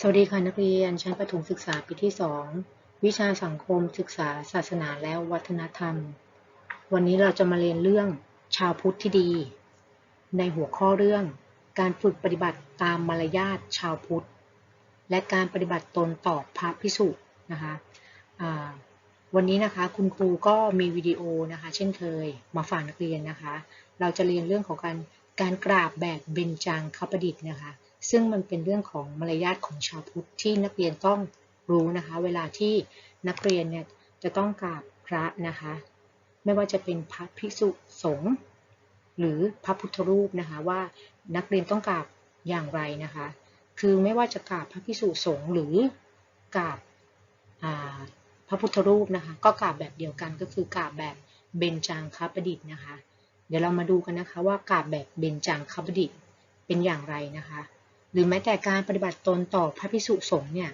สวัสดีค่ะนักเรียน ชั้นประถมศึกษาปีที่ 2 วิชาสังคมศึกษาศาสนาและวัฒนธรรม วันนี้เราจะมาเรียนเรื่องชาวพุทธที่ดี ในหัวข้อเรื่อง การฝึกปฏิบัติตามมารยาทชาวพุทธ และการปฏิบัติตนต่อพระพิสุนะคะวันนี้นะคะคุณครูก็มีวิดีโอนะคะเช่นเคยมาฝากนักเรียนนะคะ เราจะเรียนเรื่องของการการกราบแบบเบญจางคประดิษฐ์นะคะ ซึ่งมันเป็นเรื่องของมารยาทของชาวพุทธที่นักเรียนต้องรู้นะคะ เวลาที่นักเรียนเนี่ยจะต้องกราบพระนะคะ ไม่ว่าจะเป็นพระภิกษุสงฆ์หรือพระพุทธรูปนะคะว่านักเรียนต้องกราบอย่างไรนะคะ คือไม่ว่าจะกราบพระภิกษุสงฆ์หรือกราบพระพุทธรูปนะคะ ก็กราบแบบเดียวกันก็คือกราบแบบเบญจางคประดิษฐ์นะคะ เดี๋ยวเรามาดูกันนะคะว่ากราบแบบเบญจางคประดิษฐ์เป็นอย่างไรนะคะ หรือแม้แต่การปฏิบัติตนต่อพระพิสุสงฆ์เนี่ย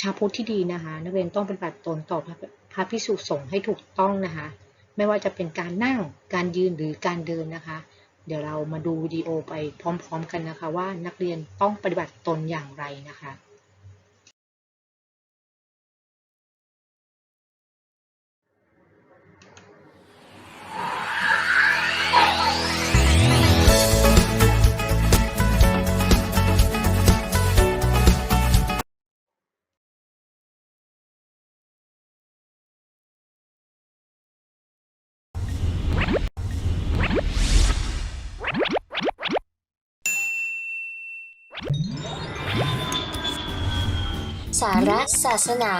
ชาวพุทธที่ดีนะคะนักเรียนต้องปฏิบัติตนต่อพระพระภิสุสงฆ์ให้ถูกต้องนะคะไม่ว่าจะเป็นการนั่งการยืนหรือการเดินนะคะ เดี๋ยวเรามาดูวิดีโอไปพร้อม ๆ กันนะคะ ว่านักเรียนต้องปฏิบัติตนอย่างไรนะคะ สาระศาสนา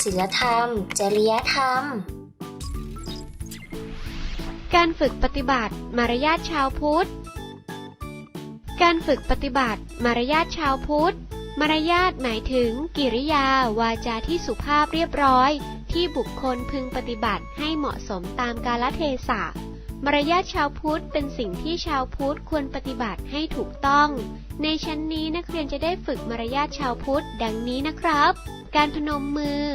ศิลธรรม จริยธรรม การฝึกปฏิบัติ มารยาทชาวพุทธ การฝึกปฏิบัติ มารยาทชาวพุทธ มารยาทหมายถึง กิริยา วาจาที่สุภาพเรียบร้อย ที่บุคคลพึงปฏิบัติให้เหมาะสมตามกาลเทศะ มารยาทชาวพุทธเป็นสิ่งที่ชาวพุทธควรปฏิบัติให้ถูกต้อง ในชั้นนี้นักเรียนจะได้ฝึกมารยาทชาวพุทธดังนี้นะครับ การพนมมือ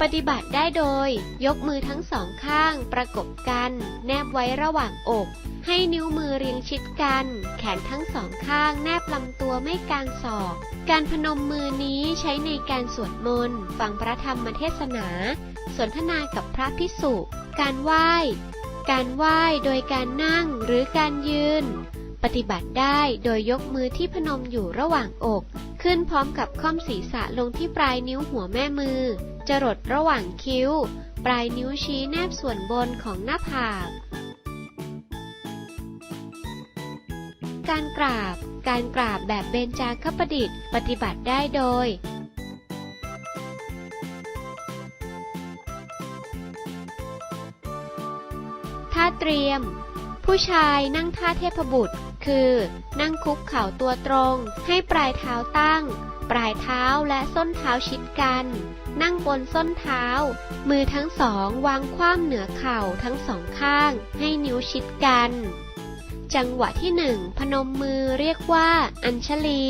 ปฏิบัติได้โดย ยกมือทั้งสองข้าง ประกบกัน แนบไว้ระหว่างอก ให้นิ้วมือเรียงชิดกัน แขนทั้งสองข้าง แนบลำตัวไม่กางศอก การพนมมือนี้ใช้ในการสวดมนต์ฟังพระธรรมเทศนา สนทนากับพระพิสุการไหว้ การไหว้โดยการนั่งหรือการยืน ปฏิบัติได้โดยยกมือที่พนมอยู่ระหว่างอก ขึ้นพร้อมกับค่อมศีรษะลงที่ปลายนิ้วหัวแม่มือ จรดระหว่างคิ้ว ปลายนิ้วชี้แนบส่วนบนของหน้าผาก การกราบ การกราบแบบเบญจางคประดิษฐ์ ปฏิบัติได้โดย เตรียม ผู้ชายนั่งท่าเทพบุตร คือนั่งคุกเข่าตัวตรง ให้ปลายเท้าตั้ง ปลายเท้าและส้นเท้าชิดกัน นั่งบนส้นเท้า มือทั้งสองวางคว่ำเหนือเข่าทั้งสองข้าง ให้นิ้วชิดกัน จังหวะที่หนึ่งพนมมือเรียกว่า อัญชลี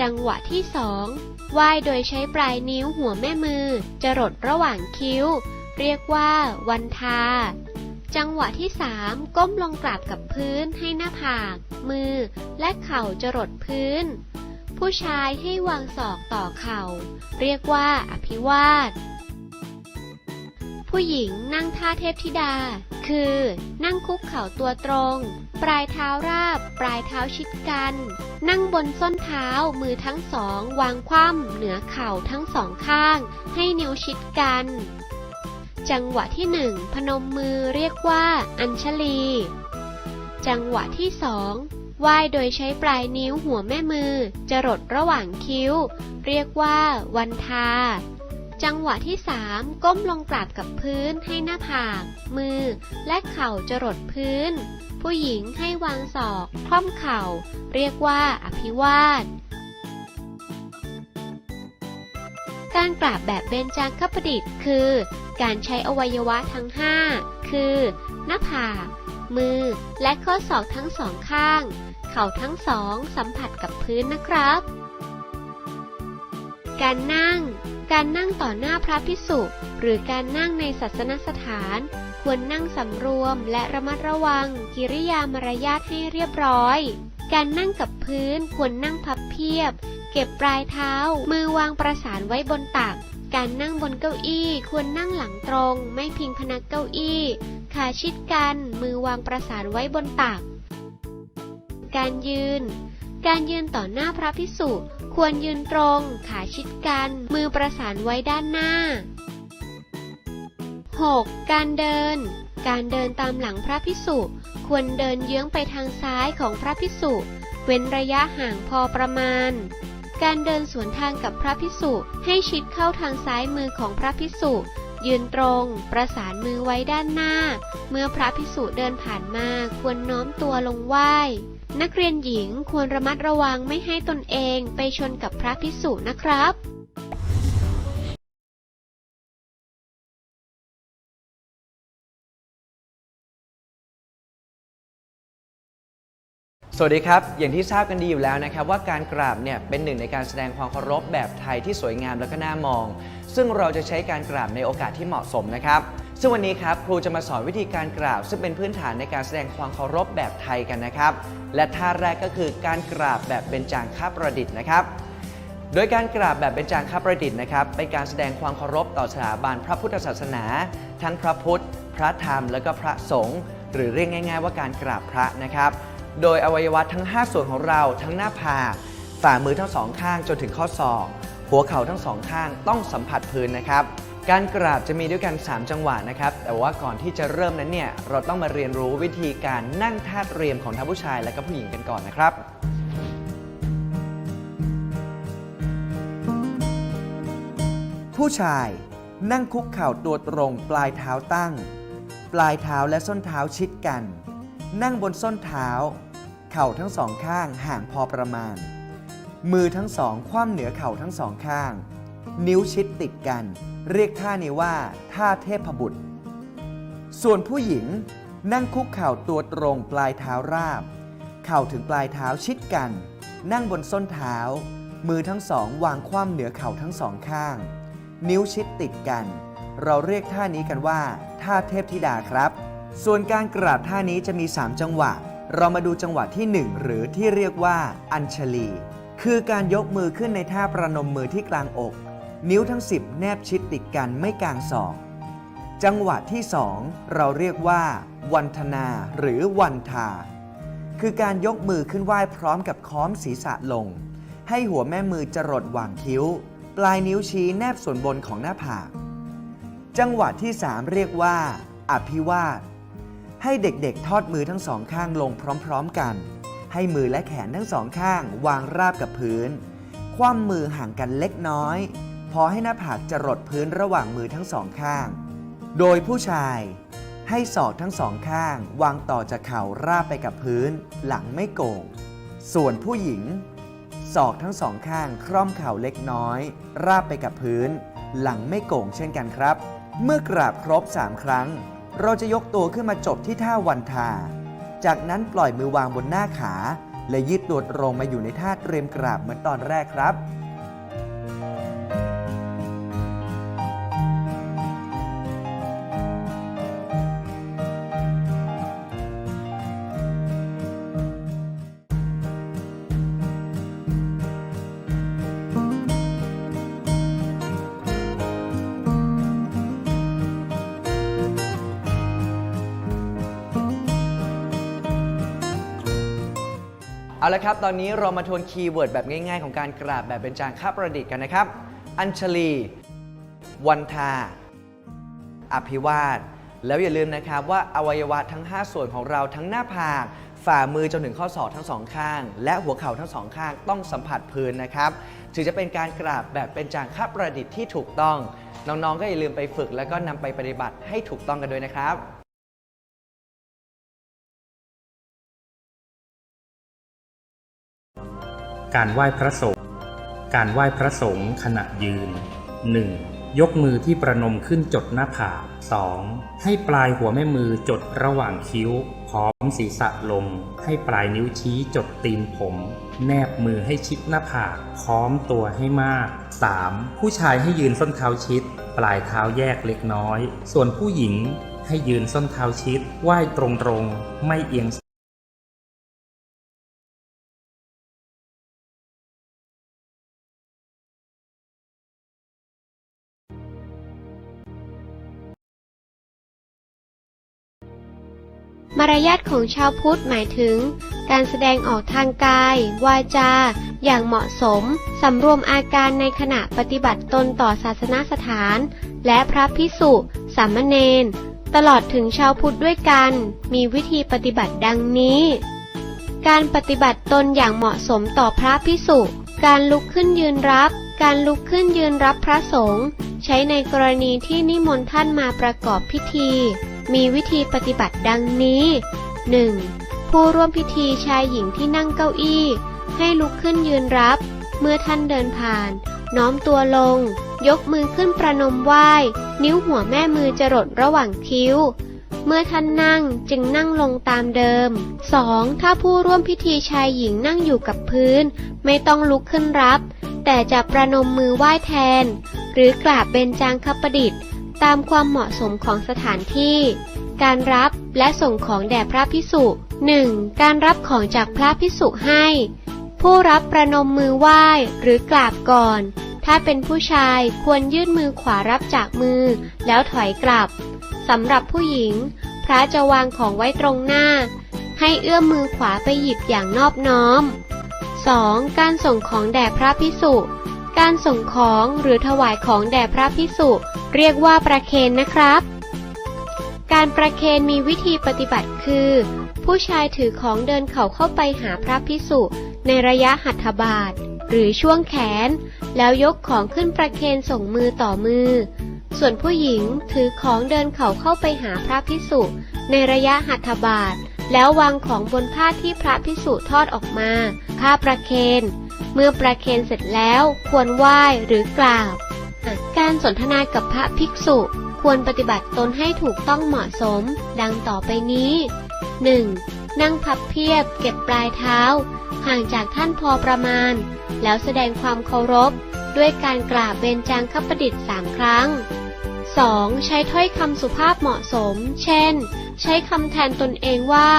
จังหวะที่สองไหว้โดยใช้ปลายนิ้วหัวแม่มือ จรดระหว่างคิ้ว เรียกว่า วันทา จังหวะที่สามก้มลงกราบกับพื้นให้หน้าผาก มือ และเข่าจรดพื้น ผู้ชายให้วางศอกต่อเข่า เรียกว่าอภิวาท ผู้หญิงนั่งท่าเทพธิดา คือนั่งคุกเข่าตัวตรง ปลายเท้าราบ ปลายเท้าชิดกัน นั่งบนส้นเท้ามือทั้งสอง วางคว่ำเหนือเข่าทั้งสองข้าง ให้นิ้วชิดกัน จังหวะที่หนึ่งพนมมือเรียกว่า อัญชลี จังหวะที่สองไหว้โดยใช้ปลายนิ้วหัวแม่มือ จรดระหว่างคิ้ว เรียกว่า วันทา จังหวะที่สามก้มลงกราบกับพื้นให้หน้าผาก มือ และเข่าจรดพื้น ผู้หญิงให้วางศอกคล่อมเข่า เรียกว่า อภิวาทการกราบแบบเบญจางคประดิษฐ์คือ การใช้อวัยวะทั้ง 5 คือ หน้าผากมือ และข้อศอกทั้งสองข้าง เข่าทั้งสองสัมผัสกับพื้นนะครับ การนั่ง การนั่งต่อหน้าพระพิสุหรือการนั่งในศาสนสถาน ควรนั่งสำรวมและระมัดระวังกิริยามารยาทให้เรียบร้อย การนั่งกับพื้นควรนั่งพับเพียบ เก็บปลายเท้า มือวางประสานไว้บนตัก การนั่งบนเก้าอี้ควรนั่งหลังตรง ไม่พิงพนักเก้าอี้ ขาชิดกัน มือวางประสานไว้บนตัก การยืน การยืนต่อหน้าพระพิสุควรยืนตรง ขาชิดกัน มือประสานไว้ด้านหน้า 6. การเดิน การเดินตามหลังพระพิสุควรเดินเยื้องไปทางซ้ายของพระพิสุเว้นระยะห่างพอประมาณ การเดินสวนทางกับพระพิสุให้ชิดเข้าทางซ้ายมือของพระพิสุยืนตรง ประสานมือไว้ด้านหน้า เมื่อพระพิสุเดินผ่านมาควรน้อมตัวลงไหว้ นักเรียนหญิงควรระมัดระวังไม่ให้ตนเองไปชนกับพระพิสุนะครับ สวัสดีครับ อย่างที่ทราบกันดีอยู่แล้วนะครับ ว่าการกราบเนี่ยเป็นหนึ่งในการแสดงความเคารพแบบไทยที่สวยงามและก็น่ามอง ซึ่งเราจะใช้การกราบในโอกาสที่เหมาะสมนะครับซึ่งวันนี้ครับครูจะมาสอนวิธีการกราบ ซึ่งเป็นพื้นฐานในการแสดงความเคารพแบบไทยกันนะครับ และท่าแรกก็คือการกราบแบบเป็นจางคาประดิษฐ์นะครับ โดยการกราบแบบเป็นจางคาประดิษฐ์นะครับเป็นการแสดงความเคารพต่อสถาบันพระพุทธศาสนา ทั้งพระพุทธ พระธรรม และก็พระสงฆ์หรือเรียกง่าย ๆ ว่าการกราบพระนะครับ โดยอวัยวะทั้ง 5 ส่วนของเราทั้งหน้าผากฝ่ามือทั้งสองข้างจนถึงข้อศอกหัวเข่าทั้งสองข้างต้องสัมผัสพื้นนะครับ การกราบจะมีด้วยกัน 3 จังหวะนะครับ แต่ว่าก่อนที่จะเริ่มนั้นเนี่ยเราต้องมาเรียนรู้วิธีการนั่งท่าเตรียมของทั้งผู้ชายและก็ผู้หญิงกันก่อนนะครับผู้ชายนั่งคุกเข่าตัวตรงปลายเท้าตั้ง ปลายเท้าและส้นเท้าชิดกัน นั่งบนส้นเท้า เข่าทั้งสองข้างห่างพอประมาณ มือทั้งสองคว่ำเหนือเข่าทั้งสองข้าง นิ้วชิดติดกัน เรียกท่านี้ว่า ท่าเทพบุตร ส่วนผู้หญิงนั่งคุกเข่าตัวตรงปลายเท้าราบ เข่าถึงปลายเท้าชิดกัน นั่งบนส้นเท้า มือทั้งสองวางคว่ำเหนือเข่าทั้งสองข้าง นิ้วชิดติดกัน เราเรียกท่านี้กันว่า ท่าเทพธิดาครับ ส่วนการกราบท่านี้จะมี 3 จังหวะ เรามาดูจังหวะที่ 1 หรือที่เรียกว่าอัญชลี คือการยกมือขึ้นในท่าประนมมือที่กลางอก นิ้วทั้ง 10 แนบชิดติดกันไม่กลางศอกจังหวะที่ 2 เราเรียกว่า วันธนาหรือวันทา คือการยกมือขึ้นไหว้พร้อมกับค้อมศีรษะลง ให้หัวแม่มือจรดหว่างคิ้ว ปลายนิ้วชี้แนบส่วนบนของหน้าผาก จังหวะที่ 3 เรียกว่า อภิวาท ให้เด็กๆ ทอดมือทั้งสองข้างลงพร้อมๆกัน ให้มือและแขนทั้งสองข้างวางราบกับพื้น คว่ำมือห่างกันเล็กน้อย พอให้หน้าผากจะรดพื้นระหว่างมือทั้งสองข้าง โดยผู้ชาย ให้ศอกทั้งสองข้าง วางต่อจากเข่าราบไปกับพื้น หลังไม่โก่ง ส่วนผู้หญิง ศอกทั้งสองข้างคร่อมเข่าเล็กน้อย ราบไปกับพื้น หลังไม่โก่งเช่นกันครับ เมื่อกราบครบ 3 ครั้ง เราจะยกตัวขึ้นมาจบที่ท่าวันทา จากนั้นปล่อยมือวางบนหน้าขา และยืดตัวตรงมาอยู่ในท่าเตรียมกราบเหมือนตอนแรกครับ เอาละครับ ตอนนี้เรามาทวนคีย์เวิร์ดแบบง่ายๆ ของการกราบแบบเป็นจางคาประดิษฐ์กันนะครับ อัญชลี วันทา อภิวาท แล้วอย่าลืมนะครับว่าอวัยวะทั้ง 5 ส่วนของเราทั้งหน้าผาก ฝ่ามือจนถึงข้อศอกทั้งสองข้าง และหัวเข่าทั้งสองข้างต้องสัมผัสพื้นนะครับถือจะเป็นการกราบแบบเป็นจางคาประดิษฐ์ที่ถูกต้อง น้องๆ ก็อย่าลืมไปฝึก แล้วก็นำไปปฏิบัติให้ถูกต้องกันด้วยนะครับ การไหว้พระสงฆ์ การไหว้พระสงฆ์ขณะยืน 1. ยกมือที่ประนมขึ้นจดหน้าผาก 2. ให้ปลายหัวแม่มือจดระหว่างคิ้ว พร้อมศีรษะลง ให้ปลายนิ้วชี้จดตีนผม แนบมือให้ชิดหน้าผาก พร้อมตัวให้มาก 3. ผู้ชายให้ยืนส้นเท้าชิด ปลายเท้าแยกเล็กน้อย ส่วนผู้หญิงให้ยืนส้นเท้าชิด ไหว้ตรงๆ ไม่เอียง มารยาทของชาวพุทธหมายถึง การแสดงออกทางกาย วาจา อย่างเหมาะสม สำรวมอาการในขณะปฏิบัติตนต่อศาสนสถาน และพระพิสุสามเณรตลอดถึงชาวพุทธด้วยกัน มีวิธีปฏิบัติดังนี้ การปฏิบัติตนอย่างเหมาะสมต่อพระพิสุ การลุกขึ้นยืนรับ การลุกขึ้นยืนรับพระสงฆ์ใช้ในกรณีที่นิมนต์ท่านมาประกอบพิธี มีวิธีปฏิบัติดังนี้ 1. ผู้ร่วมพิธีชายหญิงที่นั่งเก้าอี้ ให้ลุกขึ้นยืนรับ เมื่อท่านเดินผ่าน น้อมตัวลง ยกมือขึ้นประนมไหว้ นิ้วหัวแม่มือจรดระหว่างคิ้ว เมื่อท่านนั่งจึงนั่งลงตามเดิม 2. ถ้าผู้ร่วมพิธีชายหญิงนั่งอยู่กับพื้น ไม่ต้องลุกขึ้นรับ แต่จะประนมมือไหว้แทน หรือกราบเบญจางคประดิษฐ์ ตามความเหมาะสมของสถานที่ การรับและส่งของแด่พระพิสุ 1. การรับของจากพระพิสุให้ ผู้รับประนมมือไหว้หรือกราบก่อน ถ้าเป็นผู้ชายควรยื่นมือขวารับจากมือ แล้วถอยกลับสำหรับผู้หญิง พระจะวางของไว้ตรงหน้า ให้เอื้อมมือขวาไปหยิบอย่างนอบน้อม 2. การส่งของแด่พระพิสุ การส่งของหรือถวายของแด่พระพิสุ เรียกว่าประเคนนะครับ การประเคนมีวิธีปฏิบัติคือ ผู้ชายถือของเดินเข่าเข้าไปหาพระพิสุในระยะหัตถบาท หรือช่วงแขน แล้วยกของขึ้นประเคนส่งมือต่อมือ ส่วนผู้หญิงถือของเดินเข่าเข้าไปหาพระพิสุในระยะหัตถบาท แล้ววางของบนผ้าที่พระพิสุทอดออกมาผ้าประเคน เมื่อประเคนเสร็จแล้วควรไหว้หรือกราบ การสนทนากับพระภิกษุควรปฏิบัติตนให้ถูกต้องเหมาะสม ดังต่อไปนี้ 1. นั่งพับเพียบเก็บปลายเท้า ห่างจากท่านพอประมาณ แล้วแสดงความเคารพ ด้วยการกราบเบญจางคประดิษฐ์สามครั้ง 2. ใช้ถ้อยคำสุภาพเหมาะสม เช่น ใช้คำแทนตนเองว่า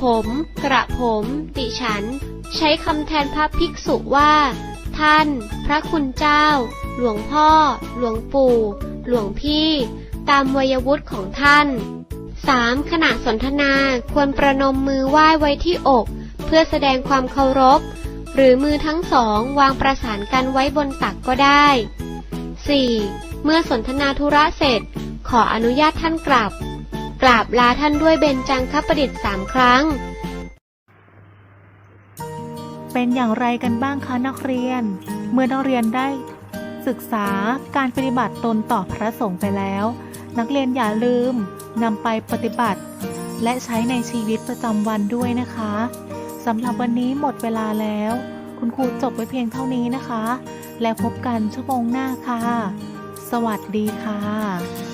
ผม กระผมดิฉัน ใช้คำแทนพระภิกษุว่า ท่าน พระคุณเจ้า หลวงพ่อ หลวงปู่ หลวงพี่ ตามวัยวุฒิของท่าน 3. ขณะสนทนาควรประนมมือไหว้ไว้ที่อก เพื่อแสดงความเคารพ หรือมือทั้งสองวางประสานกันไว้บนตักก็ได้ 4. เมื่อสนทนาธุระเสร็จ ขออนุญาตท่านกลับ กราบลาท่านด้วยเบญจังคประดิษฐ์สามครั้ง เป็นอย่างไรกันบ้างคะนักเรียน เมื่อนักเรียนได้ ศึกษาการปฏิบัติตนต่อพระสงฆ์ไปแล้ว นักเรียนอย่าลืมนำไปปฏิบัติ และใช้ในชีวิตประจำวันด้วยนะคะสำหรับวันนี้หมดเวลาแล้ว คุณครูจบไว้เพียงเท่านี้นะคะ แล้วพบกันชั่วโมงหน้าค่ะ สวัสดีค่ะ